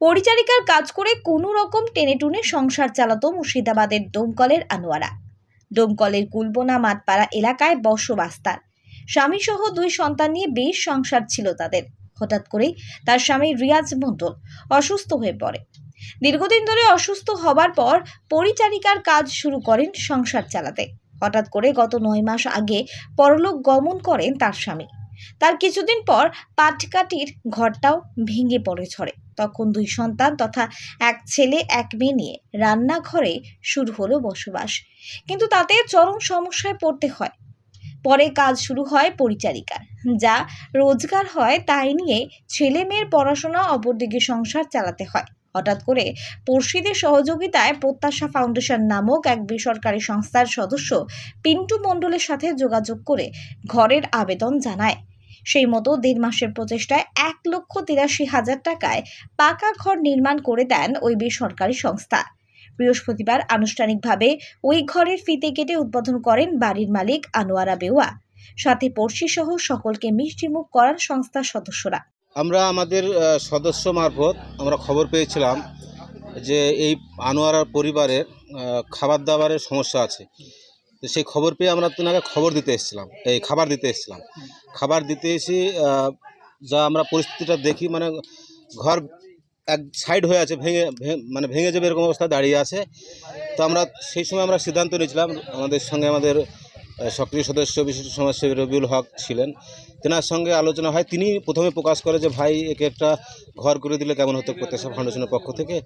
পরিচারিকার কাজ করে কোনো রকম টেনে টুনে সংসার চালাতো মুর্শিদাবাদের ডোমকলের আনোয়ারা। ডোমকলের কুলবোনা মাঠপাড়া এলাকায় বসবাস তার। স্বামীসহ দুই সন্তান নিয়ে বেশ সংসার ছিল তাদের। হঠাৎ করেই তার স্বামী রিয়াজ মণ্ডল অসুস্থ হয়ে পড়ে। দীর্ঘদিন ধরে অসুস্থ হবার পর পরিচারিকার কাজ শুরু করেন সংসার চালাতে। হঠাৎ করে গত নয় মাস আগে পরলোক গমন করেন তার স্বামী। তার কিছুদিন পর পাটকাটির ঘরটাও ভেঙে পড়ে ছড়ে তখন দুই সন্তান তথা এক ছেলে, এক মেয়ে নিয়ে রান্নাঘরে শুরু হলো বসবাস। কিন্তু তাতে চরম সমস্যায় পড়তে হয়। পরে কাজ শুরু হয় পরিচারিকার, যা রোজগার হয় তাই নিয়ে ছেলে মেয়ের পড়াশোনা অপরদিকে সংসার চালাতে হয়। হঠাৎ করে পড়শিদের সহযোগিতায় প্রত্যাশা ফাউন্ডেশন নামক এক বেসরকারি সংস্থার সদস্য পিন্টু মণ্ডলের সাথে যোগাযোগ করে ঘরের আবেদন জানায়। সেই মতো দেড় মাসের প্রচেষ্টায় এক লক্ষ তিরাশি হাজার টাকায় পাকা ঘর নির্মাণ করে দেন ওই বেসরকারি সংস্থা। বৃহস্পতিবার আনুষ্ঠানিকভাবে ওই ঘরের ফিতে কেটে উদ্বোধন করেন বাড়ির মালিক আনোয়ারা বেওয়া। সাথে পড়শি সহ সকলকে মিষ্টিমুখ করার সংস্থার সদস্যরা। আমরা আমাদের সদস্য মারফত আমরা খবর পেয়েছিলাম যে এই আনোয়ারার পরিবারের খাবার দাবারের সমস্যা আছে। তো সেই খবর পেয়ে আমরা তেনাকে খবর দিতে এসেছিলাম, এই খাবার দিতে এসেছিলাম। খাবার দিতে এসে যা আমরা পরিস্থিতিটা দেখি মানে ঘর এক সাইড হয়ে আছে, ভেঙে মানে ভেঙে যাবে এরকম অবস্থা দাঁড়িয়ে আছে। তো আমরা সেই সময় আমরা সিদ্ধান্ত নিয়েছিলাম, আমাদের সঙ্গে আমাদের সক্রিয় সদস্য বিশিষ্ট সমাজসেবী রবিউল হক ছিলেন। তেনার সঙ্গে আলোচনা হয়। তিনি প্রথমে প্রকাশ করে যে, ভাই, একে একটা ঘর করে দিলে কেমন হতো প্রত্যাশা ফাউন্ডেশনের পক্ষ থেকে?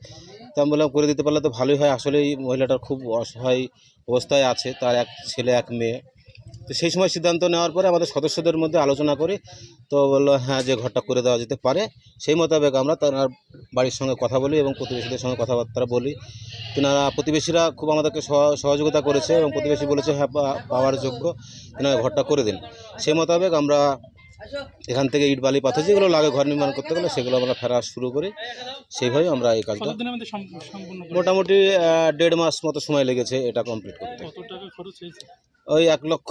তো আমি বললাম, করে দিতে পারলে তো ভালোই হয়। আসলে এই মহিলাটার খুব অসহায় অবস্থায় আছে। তার এক ছেলে, এক মেয়ে। তো সেই সময় সিদ্ধান্ত নেওয়ার পরে আমাদের সদস্যদের মধ্যে আলোচনা করি। তো বলল হ্যাঁ যে ঘরটা করে দেওয়া যেতে পারে। সেই মোতাবেক আমরা তার বাড়ির সঙ্গে কথা বলি এবং প্রতিবেশীদের সঙ্গে কথাবার্তা বলি। তেনারা প্রতিবেশীরা খুব আমাদেরকে সহ- সহযোগিতা করেছে এবং প্রতিবেশী বলেছে হ্যাঁ পাওয়ার যোগ্য। তেনারা ঘরটা করে দিন। সে মোতাবেক আমরা এখান থেকে ইট বালি পাথর যেগুলো লাগে ঘর নির্মাণ করতে গেলে সেগুলো আমরা ফেরা শুরু করি। সেইভাবে আমরা এই কাজটা? মোটামুটি দেড় মাস মতো সময় লেগেছে এটা কমপ্লিট করতে। ওই এক লক্ষ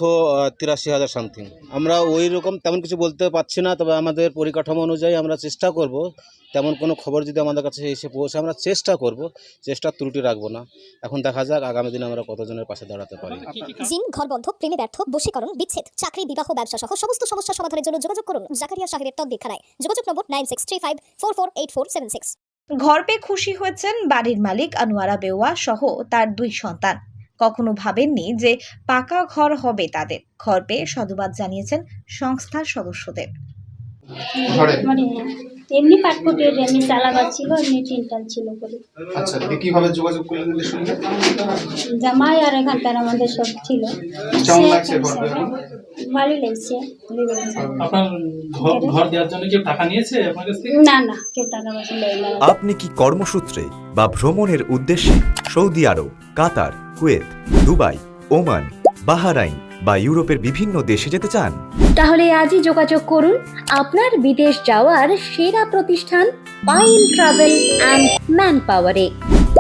তিরাশি হাজার সামথিং আমরা ওই রকম তেমন কিছু বলতে পারছি না তবে আমাদের পরিকাঠামো অনুযায়ী আমরা চেষ্টা করব তেমন কোনো খবর যদি আমাদের কাছে এসে পৌঁছে আমরা চেষ্টা করব চেষ্টার ত্রুটি রাখব না। এখন দেখা যাক আগামী দিনে আমরা কতজনের পাশে দাঁড়াতে পারি। কি ঘর বন্ধ প্রেমে ব্যর্থ বশীকরণ বিচ্ছেদ চাকরি বিবাহ ব্যবসা সহ সমস্ত সমস্যা সমাধানের জন্য যোগাযোগ করুন জাকারিয়া শাহের তদ্বিক্ষানায় যোগাযোগ নম্বর nine six three five four four eight four seven six. ঘর পেয়ে খুশি হয়েছেন বাড়ির মালিক আনোয়ারা বেওয়া সহ তার দুই সন্তান। কখনো ভাবেননি যে পাকা ঘর হবে তাদের। ঘর পেয়ে সাধুবাদ জানিয়েছেন সংস্থার সদস্যদের। মানে এমনি পাটপটিয়ে এমনি চালাবার ছিল এমনি টিনটাল ছিল বলে আচ্ছা কীভাবে যোগাযোগ করলেন এদের সঙ্গে? জামাই আর এখানকার আমাদের সব ছিল। কেমন লাগছে ভালোই লাগছে আপনার ঘর ঘর দেওয়ার জন্য কেউ টাকা নিয়েছে আপনার কাছ থেকে? না না কেউ টাকা পয়সা নেই না। আপনি কি কর্মসূত্রে বা ভ্রমণের উদ্দেশ্যে Saudi Arab Qatar Kuwait Dubai Oman Bahrain বা ইউরোপের বিভিন্ন দেশে যেতে চান? তাহলে আজই যোগাযোগ করুন আপনার বিদেশ যাওয়ার সেরা প্রতিষ্ঠান পাইন ট্রাভেল অ্যান্ড ম্যান পাওয়ারে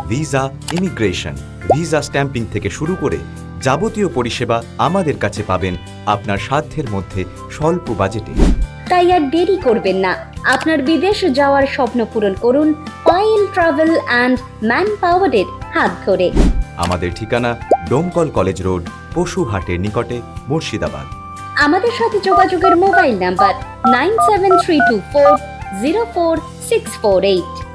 ভিসা ইমিগ্রেশন ভিসা স্ট্যাম্পিং থেকে শুরু করে যাবতীয় পরিষেবা আমাদের কাছে পাবেন আপনার সাধ্যের মধ্যে স্বল্প বাজেটে। তাই আর দেরি করবেন না। আপনার বিদেশ যাওয়ার স্বপ্ন পূরণ করুন পাইন ট্রাভেল অ্যান্ড ম্যান পাওয়ারের হাত ধরে। আমাদের ঠিকানা ডোমকল কলেজ রোড পশুহাটের নিকটে মুর্শিদাবাদ। আমাদের সাথে যোগাযোগের mobile number nine seven three two four zero four six four eight.